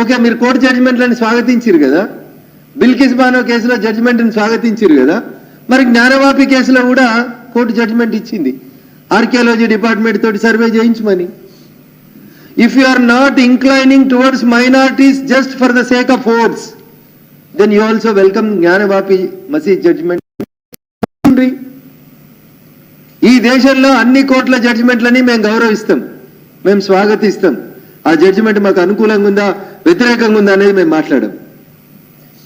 Okay మీరు court జడ్జిమెంట్లను స్వాగతించారు కదా? బిల్కిస్ బానో కేసులో జడ్జిమెంట్ని స్వాగతించారు కదా? మరి జ్ఞానవాపి కేసులో కూడా కోర్టు జడ్జిమెంట్ ఇచ్చింది. ఆర్కియాలజీ డిపార్ట్మెంట్ తోటి survey చేయించమని. If you are not inclining towards minorities just for the sake of votes then you also welcome Gyanvapi Masjid judgement ఈ దేశంలో అన్ని కోర్టుల జడ్జిమెంట్లని మేము గౌరవిస్తాం. మేము స్వాగతిస్తాం. ఆ జడ్జిమెంట్ మాకు అనుకూలంగా ఉందా వ్యతిరేకంగా ఉందా అనేది మేము మాట్లాడాం.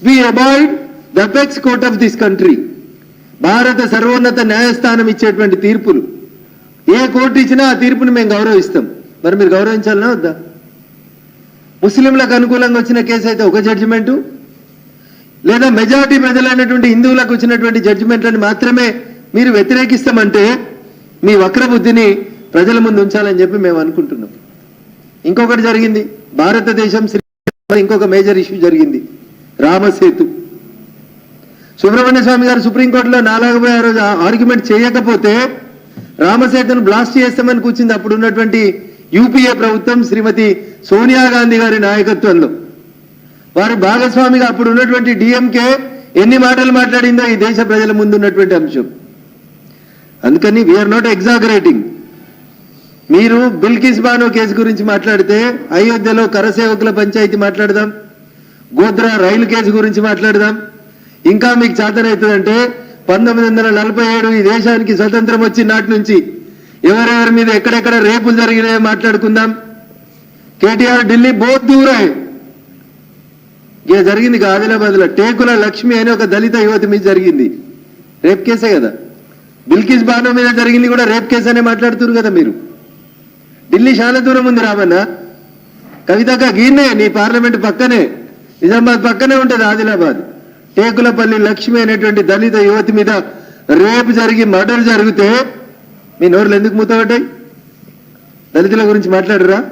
We avoid the apex court of this country భారత సర్వోన్నత న్యాయస్థానం ఇచ్చేటువంటి తీర్పులు. ఏ కోర్టు ఇచ్చినా ఆ తీర్పుని మేము గౌరవిస్తాం. మరి మీరు గౌరవించాలనా వద్దా? ముస్లింలకు అనుకూలంగా వచ్చిన కేసు అయితే ఒక జడ్జిమెంటు లేదా మెజారిటీ ప్రజలైనటువంటి హిందువులకు వచ్చినటువంటి జడ్జిమెంట్లను మాత్రమే మీరు వ్యతిరేకిస్తామంటే మీ వక్ర బుద్ధిని ప్రజల ముందు ఉంచాలని చెప్పి మేము అనుకుంటున్నాం. ఇంకొకటి జరిగింది. భారతదేశం శ్రీ ఇంకొక మేజర్ ఇష్యూ జరిగింది. రామసేతు. సుబ్రహ్మణ్య స్వామి గారు సుప్రీంకోర్టులో నాలుగు రోజు ఆర్గ్యుమెంట్ చేయకపోతే రామసేతును బ్లాస్ట్ చేస్తామని కూర్చుంది. అప్పుడు ఉన్నటువంటి యూపీఏ ప్రభుత్వం శ్రీమతి సోనియా గాంధీ గారి నాయకత్వంలో. వారి భాగస్వామిగా అప్పుడు ఉన్నటువంటి డిఎంకే ఎన్ని మాటలు మాట్లాడిందో ఈ దేశ ప్రజల ముందు ఉన్నటువంటి అంశం. అందుకని వీఆర్ నాట్ ఎగ్జాగరేటింగ్ మీరు బిల్కిస్ బానో కేసు గురించి మాట్లాడితే అయోధ్యలో కరసేవకుల పంచాయతీ మాట్లాడదాం గోద్రా రైలు కేసు గురించి మాట్లాడదాం. ఇంకా మీకు చేతనవుతుందంటే పంతొమ్మిది వందల నలభై ఏడు ఈ దేశానికి స్వతంత్రం వచ్చి నాటి నుంచి ఎవరెవరి మీద ఎక్కడెక్కడ రేపులు జరిగినాయో మాట్లాడుకుందాం. కేటీఆర్ ఢిల్లీ బోత్ దూరాయి ఇక జరిగింది ఆదిలాబాద్లో? టేకుల లక్ష్మి అనే ఒక దళిత యువతి మీద జరిగింది. రేప్ కేసే కదా. బిల్కిస్ బానో మీద జరిగింది కూడా రేప్ కేసు అనే మాట్లాడుతున్నారు కదా మీరు. ఢిల్లీ చాలా దూరం ఉంది రామన్న. కవితక్క గీనే నీ పార్లమెంట్ పక్కనే. నిజామాబాద్ పక్కనే ఉంటుంది ఆదిలాబాద్. టేకులపల్లి లక్ష్మి అనేటువంటి దళిత యువతి మీద రేపు జరిగి మర్డర్ జరిగితే మీ నోరులు ఎందుకు మూతబడ్డాయి దళితుల గురించి మాట్లాడరా?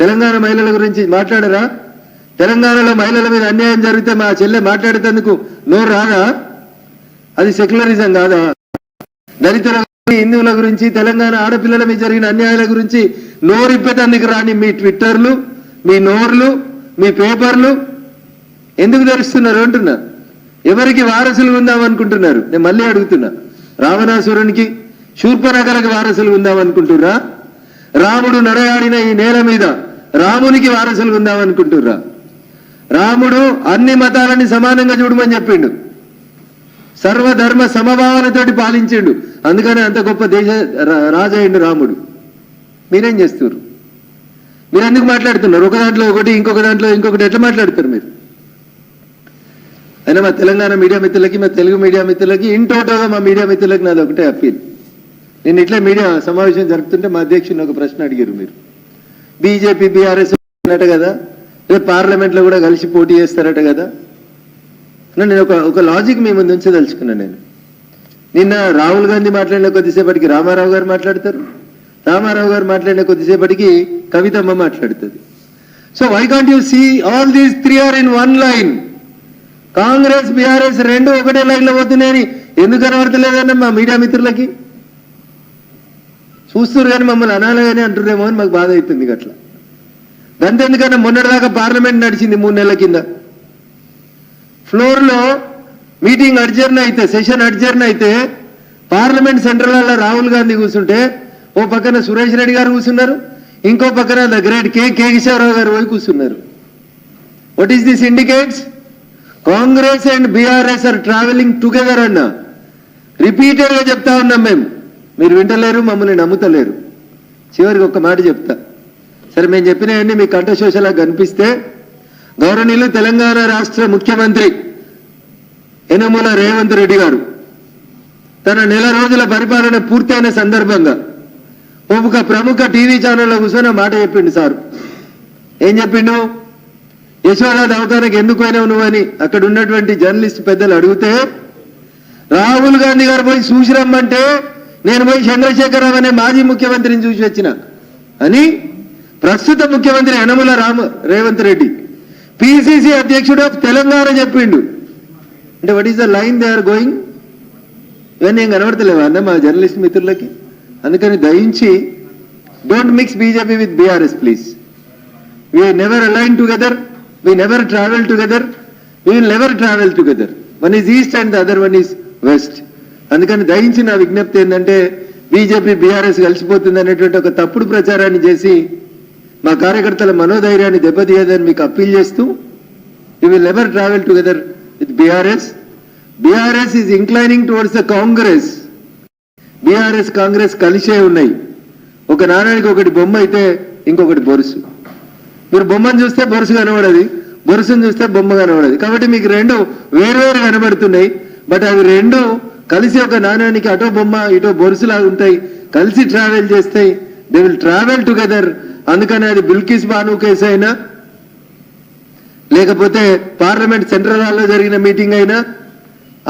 తెలంగాణ మహిళల గురించి మాట్లాడరా? తెలంగాణలో మహిళల మీద అన్యాయం జరిగితే మా చెల్లె మాట్లాడేటందుకు నోరు రాదా? అది సెక్యులరిజం కాదా? దళితుల హిందువుల గురించి తెలంగాణ ఆడపిల్లల మీద జరిగిన అన్యాయాల గురించి నోరిప్పటానికి రాని మీ ట్విట్టర్లు మీ నోర్లు మీ పేపర్లు. ఎందుకు తెరుస్తున్నారు అంటున్నా? ఎవరికి వారసులు ఉందాం అనుకుంటున్నారు? నేను మళ్ళీ అడుగుతున్నా. రావణాసురునికి శూర్పనగరకు వారసులు ఉందాం అనుకుంటుర్రా? రాముడు నడగాడిన ఈ నేల మీద రామునికి వారసులు ఉందాం అనుకుంటుర్రా? రాముడు అన్ని మతాలని సమానంగా చూడమని చెప్పిండు. సర్వధర్మ సమభావనతోటి పాలించిండు. అందుకనే అంత గొప్ప దేశ రా- రాజయ్యండు రాముడు. మీరేం చేస్తారు మీరు ఎందుకు మాట్లాడుతున్నారు? ఒక దాంట్లో ఒకటి ఇంకొక దాంట్లో ఇంకొకటి ఎట్లా మాట్లాడతారు మీరు? అయినా మా తెలంగాణ మీడియా మిత్రులకి మా తెలుగు మీడియా మిత్రులకి ఇంటోటోగా మా మీడియా మిత్రులకి నాది ఒకటే అప్పీల్. నేను ఇట్లా మీడియా సమావేశం జరుపుతుంటే మా అధ్యక్షుని ఒక ప్రశ్న అడిగారు మీరు. బీజేపీ బీఆర్ఎస్ అన్నట్టు కదా? రేపు పార్లమెంట్లో కూడా కలిసి పోటీ చేస్తారట కదా? నేను ఒక ఒక లాజిక్ మీ ముందు ఉంచదలుచుకున్నాను నేను. నిన్న రాహుల్ గాంధీ మాట్లాడిన కొద్దిసేపటికి రామారావు గారు మాట్లాడతారు. రామారావు గారు మాట్లాడిన కొద్దిసేపటికి కవితమ్మ మాట్లాడుతుంది. So why can't you see all these three are in one line Congress BRS రెండు ఒకటే లైన్లో పోతున్నాయని ఎందుకు కనబడతలేదన్న మా మీడియా మిత్రులకి? చూస్తున్నారు కానీ మమ్మల్ని అనాలని అంటున్నారేమో అని మాకు బాధ అవుతుంది అట్లా అట్లా ఎందుకన్నా మొన్నటిదాకా పార్లమెంట్ నడిచింది మూడు నెలల కింద. ఫ్లోర్లో మీటింగ్ అడ్జర్న్ అయితే సెషన్ అడ్జర్న్ అయితే పార్లమెంట్ సెంట్రల్లో రాహుల్ గాంధీ కూర్చుంటే ఓ పక్కన సురేష్ రెడ్డి గారు కూర్చున్నారు ఇంకో పక్కన ద గ్రేట్ కే కేశవరావు గారు పోయి కూర్చున్నారు. What is this indicates Congress and BRS are travelling together అన్న. రిపీటెడ్గా చెప్తా ఉన్నాం మేము. మీరు వింటలేరు మమ్మల్ని నమ్ముతలేరు. చివరికి ఒక మాట చెప్తా. సరే మేము చెప్పినవన్నీ మీ కంఠశోషలా కనిపిస్తే గౌరవనీయులు తెలంగాణ రాష్ట్ర ముఖ్యమంత్రి యనమల రేవంత్ రెడ్డి గారు. తన నెల రోజుల పరిపాలన పూర్తయిన సందర్భంగా ఒక ప్రముఖ టీవీ ఛానల్లో కూర్చొని మాట చెప్పిండు సార్. ఏం చెప్పిండు? యశోద దవాఖానకి ఎందుకు పోయినావు నువ్వని అక్కడ ఉన్నటువంటి జర్నలిస్ట్ పెద్దలు అడిగితే రాహుల్ గాంధీ గారు పోయి చూసి రమ్మంటే నేను పోయి చంద్రశేఖరరావు అనే మాజీ ముఖ్యమంత్రిని చూసి వచ్చిన. అని ప్రస్తుత ముఖ్యమంత్రి యనమల రామ రేవంత్ రెడ్డి పిసిసి అధ్యక్షుడు తెలంగాణ చెప్పిండు. అంటే what is the line they are going ఇవన్నీ ఏం కనబడతలేవా? అన్న మా జర్నలిస్ట్ మిత్రులకి. అందుకని దయించి don't mix BJP with BRS please we never align together we never travel together we will never travel together one is east and the other one is west అందుకని దయించి నా విజ్ఞప్తి ఏంటంటే బీజేపీ బీఆర్ఎస్ కలిసిపోతుంది అనేటువంటి ఒక తప్పుడు ప్రచారాన్ని చేసి మా కార్యకర్తల మనోధైర్యాన్ని దెబ్బతీయదని మీకు అప్పీల్ చేస్తూ you will never travel together with BRS BRS is inclining towards the Congress BRS Congress కలిసే ఉన్నాయి. ఒక నాణానికి ఒకటి బొమ్మ అయితే ఇంకొకటి బొరుసు. మీరు బొమ్మను చూస్తే బొరుసు కనబడదు బొరుసును చూస్తే బొమ్మ కనబడదు. కాబట్టి మీకు రెండు వేరువేరు కనబడుతున్నాయి. బట్ అవి రెండు కలిసి ఒక నాణానికి అటో బొమ్మ ఇటో బొరుసులాగా ఉంటాయి. కలిసి ట్రావెల్ చేస్తాయి దే విల్ ట్రావెల్ టుగెదర్ అందుకని అది బిల్కిస్ బాను కేసు అయినా లేకపోతే పార్లమెంట్ సెంట్రల్ హాల్లో జరిగిన మీటింగ్ అయినా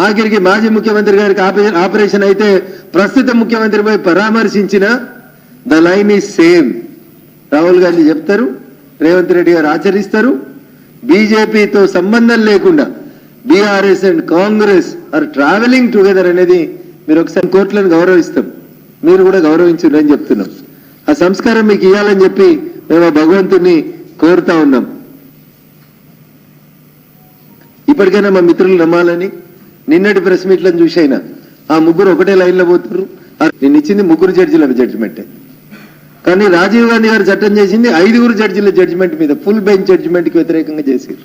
ఆఖరికి మాజీ ముఖ్యమంత్రి గారికి ఆపరేషన్ అయితే ప్రస్తుత ముఖ్యమంత్రిపై పరామర్శించిన the line is same. Rahul Gandhi చెప్తారు రేవంత్ రెడ్డి గారు ఆచరిస్తారు బీజేపీతో సంబంధం లేకుండా BRS and Congress are travelling together అనేది మీరు ఒకసారి కోర్టులను గౌరవిస్తాం. మీరు కూడా గౌరవించండి అని చెప్తున్నాం. ఆ సంస్కారం మీకు ఇవ్వాలని చెప్పి మేము ఆ భగవంతుని కోరుతా ఉన్నాం. ఇప్పటికైనా మా మిత్రులు నమ్మాలని నిన్నటి ప్రెస్ మీట్లను చూసైనా ఆ ముగ్గురు ఒకటే లైన్లో పోతున్నారు నేను ఇచ్చింది ముగ్గురు జడ్జిల జడ్జిమెంటే. కానీ రాజీవ్ గాంధీ గారు చట్టం చేసింది ఐదుగురు జడ్జిల జడ్జిమెంట్ మీద ఫుల్ బెంచ్ జడ్జిమెంట్కి వ్యతిరేకంగా చేశారు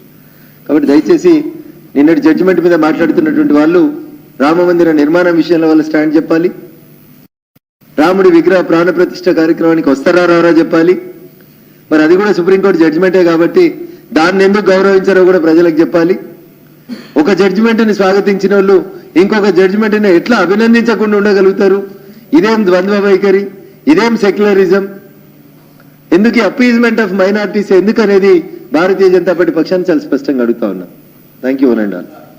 కాబట్టి దయచేసి నిన్నటి జడ్జిమెంట్ మీద మాట్లాడుతున్నటువంటి వాళ్ళు రామ మందిర నిర్మాణం విషయంలో వాళ్ళు స్టాండ్ చెప్పాలి. రాముడి విగ్రహ ప్రాణప్రతిష్ట కార్యక్రమానికి వస్తారా రారా చెప్పాలి. మరి అది కూడా సుప్రీంకోర్టు జడ్జిమెంటే కాబట్టి దాన్ని ఎందుకు గౌరవించారో కూడా ప్రజలకు చెప్పాలి. ఒక జడ్జిమెంట్ని స్వాగతించిన వాళ్ళు ఇంకొక జడ్జిమెంట్ని ఎట్లా అభినందించకుండా ఉండగలుగుతారు? ఇదేం ద్వంద్వ వైఖరి? ఇదేం సెక్యులరిజం ఎందుకు అప్పీజ్మెంట్ ఆఫ్ మైనార్టీస్ ఎందుకనేది భారతీయ జనతా పార్టీ పక్షాన్ని చాలా స్పష్టంగా అడుగుతా ఉన్నా. Thank you and all